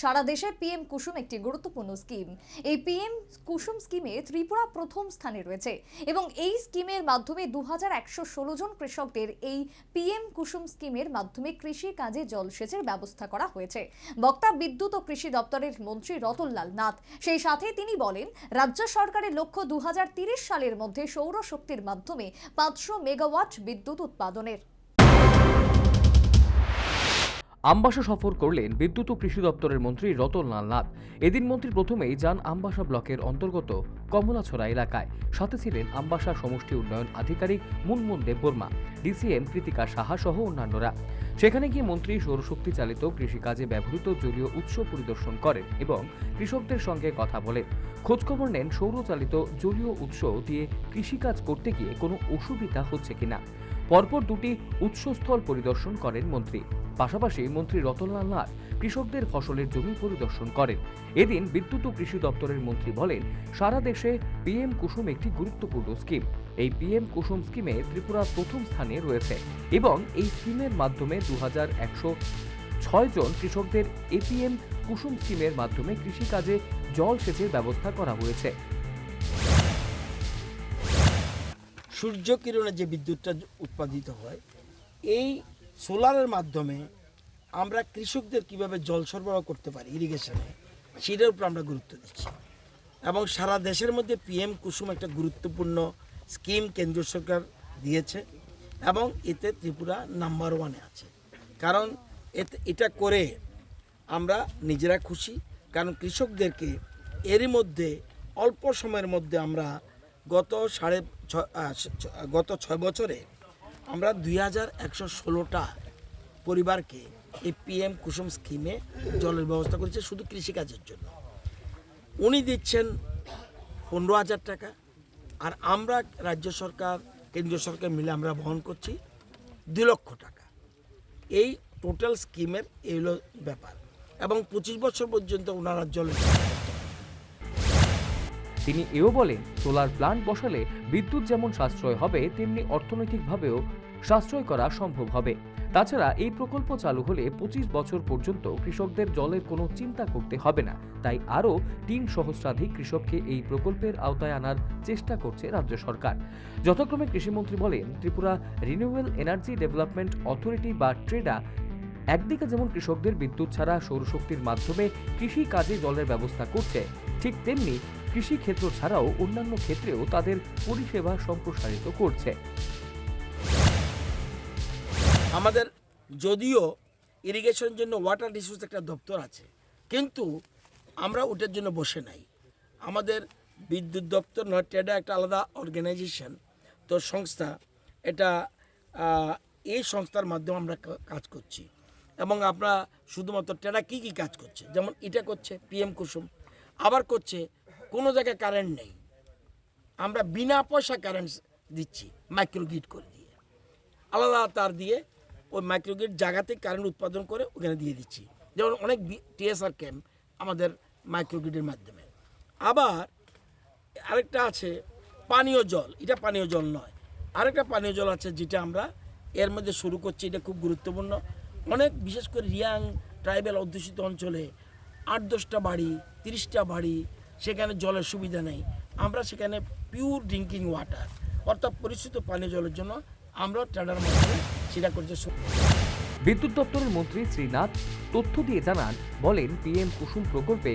সারা দেশে পিএম কুসুম একটি গুরুত্বপূর্ণ স্কিম। এই পিএম কুসুম স্কিমে ত্রিপুরা প্রথম স্থানে রয়েছে এবং এই স্কিমের মাধ্যমে দু হাজার একশো ষোলো জন কৃষকদের এই পিএম কুসুম স্কিমের মাধ্যমে কৃষি কাজে জলসেচের ব্যবস্থা করা হয়েছে। বক্তা বিদ্যুৎ ও কৃষি দপ্তরের মন্ত্রী রতনলাল নাথ সেই সাথে তিনি বলেন, রাজ্য সরকারের লক্ষ্য দু সালের মধ্যে সৌরশক্তির মাধ্যমে পাঁচশো মেগাওয়াট বিদ্যুৎ উৎপাদনের। আমবাসা সফর করলেন বিদ্যুৎ ও কৃষি দপ্তরের মন্ত্রী রতনলাল নাথ। এদিন মন্ত্রী প্রথমেই যান আমবাসা ব্লকের অন্তর্গত কমলাছড়া এলাকায়। সাথে ছিলেন আমবাসা সমষ্টি উন্নয়ন আধিকারিক মুনমুন দেববর্মা, ডিসিএম কৃতিকা সাহা সহ অন্যান্যরা। সেখানে গিয়ে মন্ত্রী সৌরশক্তি চালিত কৃষিকাজে ব্যবহৃত জলীয় উৎস পরিদর্শন করেন এবং কৃষকদের সঙ্গে কথা বলেন। খোঁজখবর নেন সৌরচালিত জলীয় উৎস দিয়ে কৃষিকাজ করতে গিয়ে কোনো অসুবিধা হচ্ছে কিনা। পরপর দুটি উৎসস্থল পরিদর্শন করেন মন্ত্রী। পাশাপাশি মন্ত্রী রতনলাল নাথ কৃষকদের ফসলের জমি পরিদর্শন করেন। এদিন বিদ্যুৎ ও কৃষি দপ্তরের মন্ত্রী বলেন, সারা দেশে পিএম কুসুম একটি গুরুত্বপূর্ণ স্কিম। এই পিএম কুসুম স্কিমে ত্রিপুরা প্রথম স্থানে রয়েছে এবং এই স্কিমের মাধ্যমে দু ছয় জন কৃষকদের এপিএম কুসুম স্কিমের মাধ্যমে কৃষিকাজে জল সেচের ব্যবস্থা করা হয়েছে। সূর্য কিরণে যে বিদ্যুৎটা উৎপাদিত হয়, এই সোলারের মাধ্যমে আমরা কৃষকদের কীভাবে জল সরবরাহ করতে পারি ইরিগেশনে সেটার উপর আমরা গুরুত্ব দিচ্ছি। এবং সারা দেশের মধ্যে পিএম কুসুম একটা গুরুত্বপূর্ণ স্কিম কেন্দ্র সরকার দিয়েছে এবং এতে ত্রিপুরা নাম্বার ওয়ানে আছে। কারণ এতে, এটা করে আমরা নিজেরা খুশি, কারণ কৃষকদেরকে এরই মধ্যে, অল্প সময়ের মধ্যে আমরা গত সাড়ে ছ- গত ছয় বছরে আমরা দুই হাজার একশো ষোলোটা পরিবারকে এই পিএম কুসুম স্কিমে জলের ব্যবস্থা করেছে শুধু কৃষিকাজের জন্য। উনি দিচ্ছেন পনেরো হাজার টাকা আর আমরা রাজ্য সরকার, কেন্দ্রীয় সরকার মিলে আমরা বহন করছি দুই লক্ষ টাকা। এই টোটাল স্কিমের এই ব্যাপার। এবং পঁচিশ বছর পর্যন্ত ওনারা জল তিনি এও বলেন, সোলার প্লান্ট বসালে বিদ্যুৎ যেমন সাশ্রয় হবে, তেমনি অর্থনৈতিকভাবেও সাশ্রয় করা সম্ভব হবে। তাছাড়া এই প্রকল্প চালু হলে পঁচিশ বছর পর্যন্ত কৃষকদের জলের কোনো চিন্তা করতে হবে না। তাই আরও তিন সহস্রাধিক কৃষককে এই প্রকল্পের আওতায় আনার চেষ্টা করছে রাজ্য সরকার। যথাক্রমে কৃষিমন্ত্রী বলেন, Tripura renewable energy development authority বা ট্রেডা একদিকে যেমন কৃষকদের বিদ্যুৎ ছাড়া সৌরশক্তির মাধ্যমে কৃষি কাজে জলের ব্যবস্থা করছে, ঠিক তেমনি কৃষি ক্ষেত্র ছাড়াও অন্যান্য ক্ষেত্রেও তাদের পরিষেবা সম্প্রসারিত করছে। আমাদের যদিও ইরিগেশনের জন্য ওয়াটার রিসোর্স একটা দপ্তর আছে, কিন্তু আমরা ওটার জন্য বসে নাই। আমাদের বিদ্যুৎ দপ্তর নয় টেডা একটা আলাদা অর্গানাইজেশন তো সংস্থা এটা এই সংস্থার মাধ্যমে আমরা কাজ করছি। এবং আমরা শুধুমাত্র টেডা কী কী কাজ করছে, যেমন এটা করছে, পিএম কুসুম, আবার করছে কোনো জায়গায় কারেন্ট নেই। আমরা বিনা পয়সা কারেন্ট দিচ্ছি মাইক্রোগ্রিড করে দিয়ে। আলাদা তার দিয়ে ওই মাইক্রোগ্রিড জায়গাতে কারেন্ট উৎপাদন করে ওখানে দিয়ে দিচ্ছি। যেমন অনেক টিএসআর ক্যাম্প আমাদের মাইক্রোগ্রিডের মাধ্যমে। আবার আরেকটা আছে পানীয় জল, এটা পানীয় জল নয়। আরেকটা পানীয় জল আছে যেটা আমরা এর মধ্যে শুরু করছি, এটা খুব গুরুত্বপূর্ণ। অনেক বিশেষ করে রিয়াং ট্রাইবেল অধ্যুষিত অঞ্চলে আট দশটা বাড়ি, তিরিশটা বাড়ি সেখানে জলের সুবিধা নেই। আমরা সেখানে পিওর ড্রিঙ্কিং ওয়াটার অর্থাৎ পরিচিত পানীয় জলের জন্য আমরা ট্যাডার মাধ্যমে সেটা করতে বিদ্যুৎ দপ্তরের মন্ত্রী শ্রীনাথ তথ্য দিয়ে জানান, বলেন, পিএম কুসুম প্রকল্পে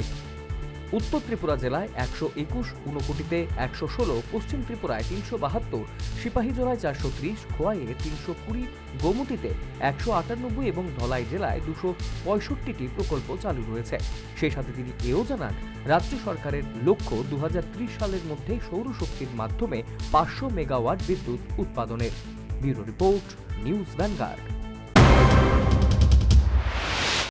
উত্তর ত্রিপুরা জেলায় একশো একুশ, ঊনকোটিতে একশো ষোলো, পশ্চিম ত্রিপুরায় তিনশো বাহাত্তর সিপাহীজলায় চারশো ত্রিশ, খোয়াইয়ে তিনশো কুড়ি, গোমতীতে একশো আটানব্বই এবং ধলাই জেলায় দুশো পঁয়ষট্টিটি প্রকল্প চালু রয়েছে। সেই সাথে তিনি এও জানান, রাজ্য সরকারের লক্ষ্য দু হাজার ত্রিশ সালের মধ্যে সৌরশক্তির মাধ্যমে পাঁচশো মেগাওয়াট বিদ্যুৎ উৎপাদনের। Bureau report, news Vanguard.